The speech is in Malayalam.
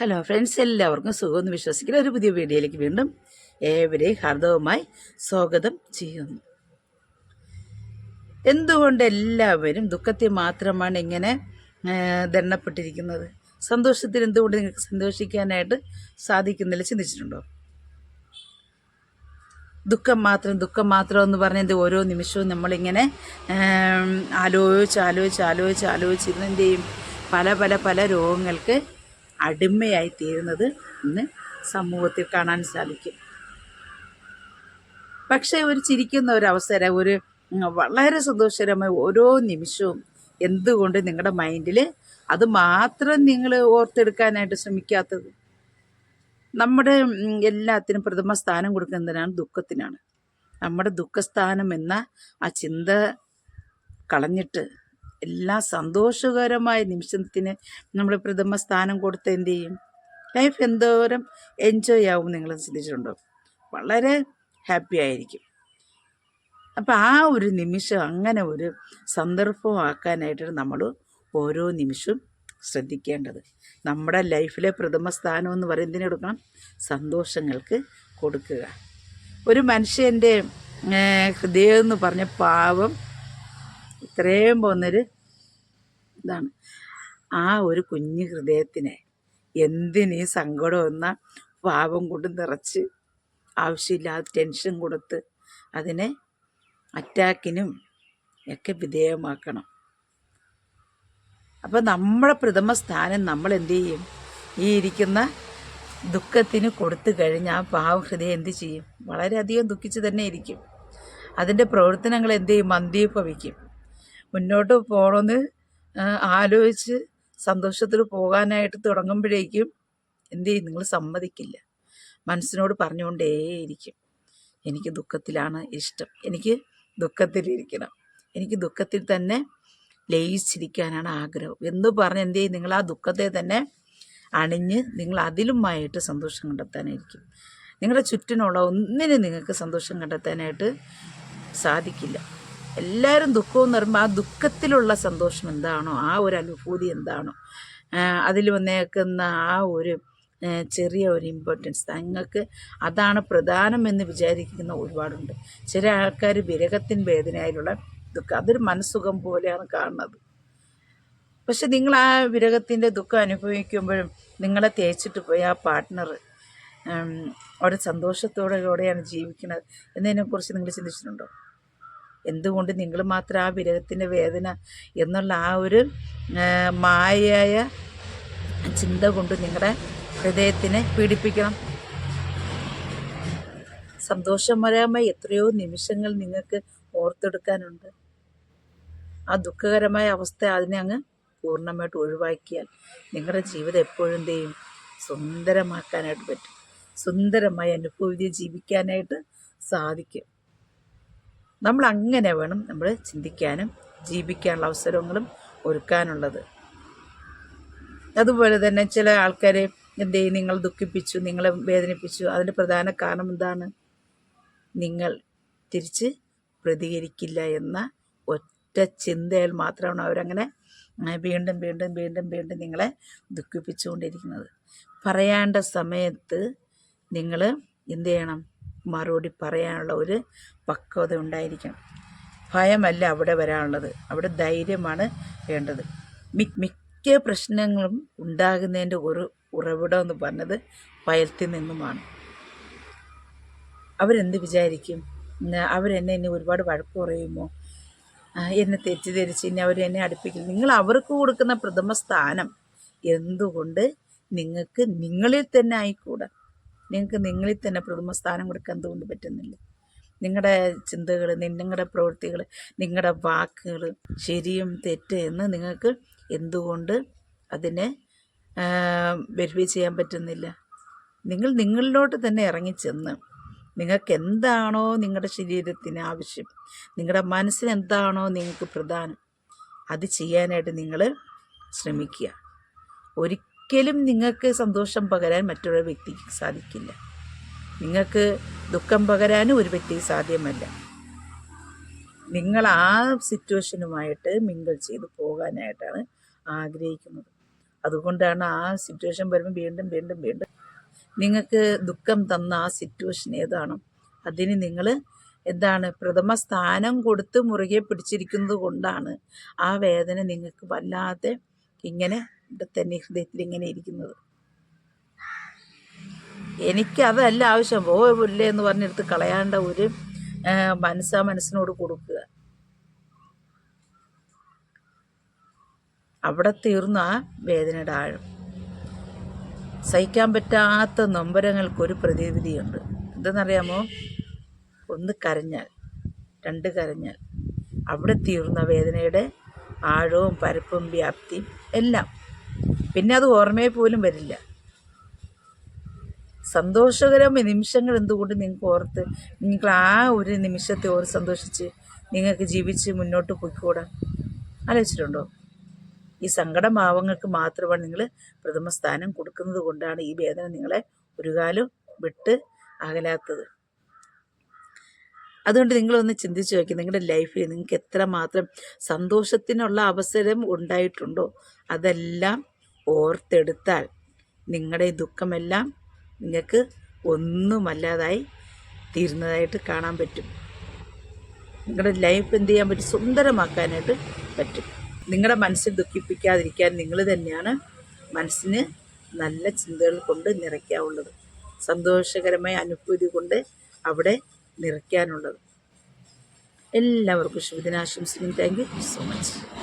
ഹലോ ഫ്രണ്ട്സ് എല്ലാവർക്കും സുഖമെന്ന് വിശ്വസിക്കുന്ന ഒരു പുതിയ വീഡിയോയിലേക്ക് വീണ്ടും ഏവരെയും ഹാർദവുമായി സ്വാഗതം ചെയ്യുന്നു. എന്തുകൊണ്ട് എല്ലാവരും ദുഃഖത്തിൽ മാത്രമാണ് ഇങ്ങനെ ദണ്ണപ്പെട്ടിരിക്കുന്നത് സന്തോഷത്തിൽ എന്തുകൊണ്ട് നിങ്ങൾക്ക് സന്തോഷിക്കാനായിട്ട് സാധിക്കുന്നില്ല ചിന്തിച്ചിട്ടുണ്ടോ? ദുഃഖം മാത്രം ദുഃഖം മാത്രം എന്ന് പറഞ്ഞത് ഓരോ നിമിഷവും നമ്മളിങ്ങനെ ആലോചിച്ച് ആലോചിച്ച് ആലോചിച്ച് ആലോചിച്ചിരുന്ന് എന്ത് ചെയ്യും പല പല പല രോഗങ്ങൾക്ക് അടിമയായി തീരുന്നത് ഇന്ന് സമൂഹത്തിൽ കാണാൻ സാധിക്കും. പക്ഷേ ഒരു ചിരിക്കുന്ന ഒരു അവസരം ഒരു വളരെ സന്തോഷകരമായ ഓരോ നിമിഷവും എന്തുകൊണ്ട് നിങ്ങളുടെ മൈൻഡിൽ അത് മാത്രം നിങ്ങൾ ഓർത്തെടുക്കാനായിട്ട് ശ്രമിക്കാത്തത്? നമ്മുടെ എല്ലാത്തിനും പ്രഥമ സ്ഥാനം കൊടുക്കുന്നതിനാണ് ദുഃഖത്തിനാണ്. നമ്മുടെ ദുഃഖസ്ഥാനം എന്ന ആ ചിന്ത കളഞ്ഞിട്ട് എല്ലാ സന്തോഷകരമായ നിമിഷത്തിന് നമ്മൾ പ്രഥമ സ്ഥാനം കൊടുത്ത് എന്ത് ചെയ്യും ലൈഫ് എന്തോരം എൻജോയ് ആവും നിങ്ങൾ ചിന്തിച്ചിട്ടുണ്ടോ? വളരെ ഹാപ്പി ആയിരിക്കും. അപ്പം ആ ഒരു നിമിഷം അങ്ങനെ ഒരു സന്ദർഭമാക്കാനായിട്ടാണ് നമ്മൾ ഓരോ നിമിഷവും ശ്രദ്ധിക്കേണ്ടത്. നമ്മുടെ ലൈഫിലെ പ്രഥമ സ്ഥാനം എന്ന് പറയുന്നതിന് കൊടുക്കണം? സന്തോഷങ്ങൾക്ക് കൊടുക്കുക. ഒരു മനുഷ്യന്റെ ഹൃദയം എന്ന് പറഞ്ഞ പാവം ഇത്രയും പോകുന്നൊരു ഇതാണ്. ആ ഒരു കുഞ്ഞു ഹൃദയത്തിനെ എന്തിനീ സങ്കടം എന്ന പാപം കൊണ്ട് നിറച്ച് ആവശ്യമില്ലാതെ ടെൻഷൻ കൊടുത്ത് അതിനെ അറ്റാക്കിനും ഒക്കെ വിധേയമാക്കണം. അപ്പോൾ നമ്മുടെ പ്രഥമ സ്ഥാനം നമ്മൾ എന്തു ചെയ്യും? ഈ ഇരിക്കുന്ന ദുഃഖത്തിന് കൊടുത്തു കഴിഞ്ഞാൽ ആ പാവം ഹൃദയം എന്ത് ചെയ്യും? വളരെയധികം ദുഃഖിച്ച് തന്നെ ഇരിക്കും. അതിന്റെ പ്രവർത്തനങ്ങൾ എന്ത് ചെയ്യും? മന്ദീഭവിക്കും. മുന്നോട്ട് പോകണമെന്ന് ആലോചിച്ച് സന്തോഷത്തിൽ പോകാനായിട്ട് തുടങ്ങുമ്പോഴേക്കും എന്ത് ചെയ്യും? നിങ്ങൾ സമ്മതിക്കില്ല. മനസ്സിനോട് പറഞ്ഞുകൊണ്ടേയിരിക്കും. എനിക്ക് ദുഃഖത്തിലാണ് ഇഷ്ടം. എനിക്ക് ദുഃഖത്തിലിരിക്കണം. എനിക്ക് ദുഃഖത്തിൽ തന്നെ ലയിച്ചിരിക്കാനാണ് ആഗ്രഹം. എന്ന് പറഞ്ഞ് എന്ത് ചെയ്യും? നിങ്ങൾ ആ ദുഃഖത്തെ തന്നെ അണിഞ്ഞ് നിങ്ങൾ അതിലുമായിട്ട് സന്തോഷം കണ്ടെത്താനായിരിക്കും. നിങ്ങളുടെ ചുറ്റിനുള്ള ഒന്നിനും നിങ്ങൾക്ക് സന്തോഷം കണ്ടെത്താനായിട്ട് സാധിക്കില്ല. എല്ലാവരും ദുഃഖവും എന്ന് പറയുമ്പോൾ ആ ദുഃഖത്തിലുള്ള സന്തോഷം എന്താണോ ആ ഒരു അനുഭൂതി എന്താണോ അതിൽ വന്നേക്കുന്ന ആ ഒരു ചെറിയ ഒരു ഇമ്പോർട്ടൻസ് തങ്ങൾക്ക് അതാണ് പ്രധാനമെന്ന് വിചാരിക്കുന്ന ഒരുപാടുണ്ട്. ചില ആൾക്കാർ വിരഹത്തിൻ വേദനയായുള്ള ദുഃഖം. അതൊരു മനസ്സുഖം പോലെയാണ് കാണുന്നത്. പക്ഷെ നിങ്ങൾ ആ വിരഹത്തിന്റെ ദുഃഖം അനുഭവിക്കുമ്പോഴും നിങ്ങളെ തേച്ചിട്ട് പോയി ആ പാർട്ട്ണർ അവിടെ സന്തോഷത്തോടെ കൂടെയാണ് ജീവിക്കുന്നത് എന്നതിനെക്കുറിച്ച് നിങ്ങൾ ചിന്തിച്ചിട്ടുണ്ടോ? എന്തുകൊണ്ട് നിങ്ങൾ മാത്രം ആ വിരഹത്തിന്റെ വേദന എന്നുള്ള ആ ഒരു മായയായ ചിന്ത കൊണ്ട് നിങ്ങളുടെ ഹൃദയത്തിനെ പീഡിപ്പിക്കണം. സന്തോഷകരമായ എത്രയോ നിമിഷങ്ങൾ നിങ്ങൾക്ക് ഓർത്തെടുക്കാനുണ്ട്. ആ ദുഃഖകരമായ അവസ്ഥ അതിനെ അങ്ങ് പൂർണമായിട്ട് ഒഴിവാക്കിയാൽ നിങ്ങളുടെ ജീവിതം എപ്പോഴും ചെയ്യും? സുന്ദരമാക്കാനായിട്ട് പറ്റും. സുന്ദരമായി അനുഭവിച്ച് ജീവിക്കാനായിട്ട് സാധിക്കും. നമ്മൾ അങ്ങനെ വേണം നമ്മൾ ചിന്തിക്കാനും ജീവിക്കാനുള്ള അവസരങ്ങളും ഒരുക്കാനുള്ളത്. അതുപോലെ തന്നെ ചില ആൾക്കാരെ എന്ത് നിങ്ങൾ ദുഃഖിപ്പിച്ചു നിങ്ങളെ വേദനിപ്പിച്ചു അതിന്റെ പ്രധാന കാരണം എന്താണ്? നിങ്ങൾ തിരിച്ച് പ്രതികരിക്കില്ല എന്ന ഒറ്റ ചിന്തയിൽ മാത്രമാണ് അവരങ്ങനെ വീണ്ടും വീണ്ടും വീണ്ടും വീണ്ടും നിങ്ങളെ ദുഃഖിപ്പിച്ചുകൊണ്ടിരിക്കുന്നത്. പറയേണ്ട സമയത്ത് നിങ്ങൾ എന്ത് ചെയ്യണം? മറുപടി പറയാനുള്ള ഒരു പക്വത ഉണ്ടായിരിക്കണം. ഭയമല്ല അവിടെ വരാനുള്ളത്. അവിടെ ധൈര്യമാണ് വേണ്ടത്. മിക്ക പ്രശ്നങ്ങളും ഉണ്ടാകുന്നതിന്റെ ഒരു ഉറവിടം എന്ന് പറഞ്ഞത് ഭയത്തിൽ നിന്നുമാണ്. അവരെന്ത് വിചാരിക്കും? അവരെന്നെ ഇനി ഒരുപാട് വഴക്ക് പറയുമോ? എന്നെ തെറ്റിദ്ധരിച്ച് ഇനി അവരെന്നെ എന്നെ അടുപ്പിക്കില്ല നിങ്ങൾ അവർക്ക് കൊടുക്കുന്ന പ്രഥമ സ്ഥാനം എന്തുകൊണ്ട് നിങ്ങൾക്ക് നിങ്ങളിൽ തന്നെ ആയിക്കൂടാ? നിങ്ങൾക്ക് നിങ്ങളിൽ തന്നെ പ്രഥമ സ്ഥാനം കൊടുക്കാൻ എന്തുകൊണ്ട് പറ്റുന്നില്ല? നിങ്ങളുടെ ചിന്തകൾ നിങ്ങളുടെ പ്രവൃത്തികൾ നിങ്ങളുടെ വാക്കുകൾ ശരിയും തെറ്റ് എന്ന് നിങ്ങൾക്ക് എന്തുകൊണ്ട് അതിനെ വെരിഫൈ ചെയ്യാൻ പറ്റുന്നില്ല? നിങ്ങൾ നിങ്ങളിലോട്ട് തന്നെ ഇറങ്ങിച്ചെന്ന് നിങ്ങൾക്ക് എന്താണോ നിങ്ങളുടെ ശരീരത്തിന് ആവശ്യം നിങ്ങളുടെ മനസ്സിന് എന്താണോ നിങ്ങൾക്ക് പ്രധാനം അത് ചെയ്യാനായിട്ട് നിങ്ങൾ ശ്രമിക്കുക. ഒരിക്കലും നിങ്ങൾക്ക് സന്തോഷം പകരാൻ മറ്റൊരു വ്യക്തിക്ക് സാധിക്കില്ല. നിങ്ങൾക്ക് ദുഃഖം പകരാനും ഒരു വ്യക്തിക്ക് സാധ്യമല്ല. നിങ്ങൾ ആ സിറ്റുവേഷനുമായിട്ട് മിങ്കിൾ ചെയ്ത് പോകാനായിട്ടാണ് ആഗ്രഹിക്കുന്നത്. അതുകൊണ്ടാണ് ആ സിറ്റുവേഷൻ വരുമ്പോൾ വീണ്ടും വീണ്ടും വീണ്ടും നിങ്ങൾക്ക് ദുഃഖം തന്ന ആ സിറ്റുവേഷൻ ഏതാണോ അതിന് നിങ്ങൾ എന്താണ് പ്രഥമ സ്ഥാനം കൊടുത്ത് മുറുകെ പിടിച്ചിരിക്കുന്നത് കൊണ്ടാണ് ആ വേദന നിങ്ങൾക്ക് വല്ലാതെ ഇങ്ങനെ ഇവിടെ തന്നെ ഹൃദയത്തിൽ ഇങ്ങനെ ഇരിക്കുന്നത്. എനിക്ക് അതല്ല ആവശ്യം. ഓ പുല്ലേ എന്ന് പറഞ്ഞെടുത്ത് കളയാണ്ട ഒരു മനസ്സാ മനസ്സിനോട് കൊടുക്കുക. അവിടെ തീർന്ന ആ വേദനയുടെ ആഴം. സഹിക്കാൻ പറ്റാത്ത നൊമ്പരങ്ങൾക്കൊരു പ്രതിവിധിയുണ്ട്. എന്തെന്നറിയാമോ? ഒന്ന് കരഞ്ഞാൽ രണ്ട് കരഞ്ഞാൽ. അവിടെ തീർന്ന വേദനയുടെ ആഴവും പരപ്പും വ്യാപ്തിയും എല്ലാം. പിന്നെ അത് ഓർമ്മയെ പോലും വരില്ല. സന്തോഷകരമായ നിമിഷങ്ങൾ എന്തുകൊണ്ട് നിങ്ങൾക്ക് ഓർത്ത് നിങ്ങൾ ആ ഒരു നിമിഷത്തെ ഓർ സന്തോഷിച്ച് നിങ്ങൾക്ക് ജീവിച്ച് മുന്നോട്ട് പോയിക്കൂടാ? ആലോചിച്ചിട്ടുണ്ടോ? ഈ സങ്കടഭാവങ്ങൾക്ക് മാത്രമാണ് നിങ്ങൾ പ്രഥമ സ്ഥാനം കൊടുക്കുന്നത് കൊണ്ടാണ് ഈ വേദന നിങ്ങളെ ഒരു കാലം വിട്ട് അകലാത്തത്. അതുകൊണ്ട് നിങ്ങളൊന്ന് ചിന്തിച്ച് നോക്കി നിങ്ങളുടെ ലൈഫിൽ നിങ്ങൾക്ക് എത്രമാത്രം സന്തോഷത്തിനുള്ള അവസരം ഉണ്ടായിട്ടുണ്ടോ? അതെല്ലാം ഓർത്തെടുത്താൽ നിങ്ങളുടെ ഈ ദുഃഖമെല്ലാം നിങ്ങൾക്ക് ഒന്നുമല്ലാതായി തീരുന്നതായിട്ട് കാണാൻ പറ്റും. നിങ്ങളുടെ ലൈഫ് എന്ത് ചെയ്യാൻ പറ്റും? സുന്ദരമാക്കാനായിട്ട് പറ്റും. നിങ്ങളുടെ മനസ്സിൽ ദുഃഖിപ്പിക്കാതിരിക്കാൻ നിങ്ങൾ തന്നെയാണ് മനസ്സിന് നല്ല ചിന്തകൾ കൊണ്ട് നിറയ്ക്കാവുള്ളത്. സന്തോഷകരമായ അനുഭൂതി കൊണ്ട് അവിടെ നിറയ്ക്കാനുള്ളത്. എല്ലാവർക്കും ശുഭദിനാശംസിക്കും താങ്ക് യു സോ മച്ച്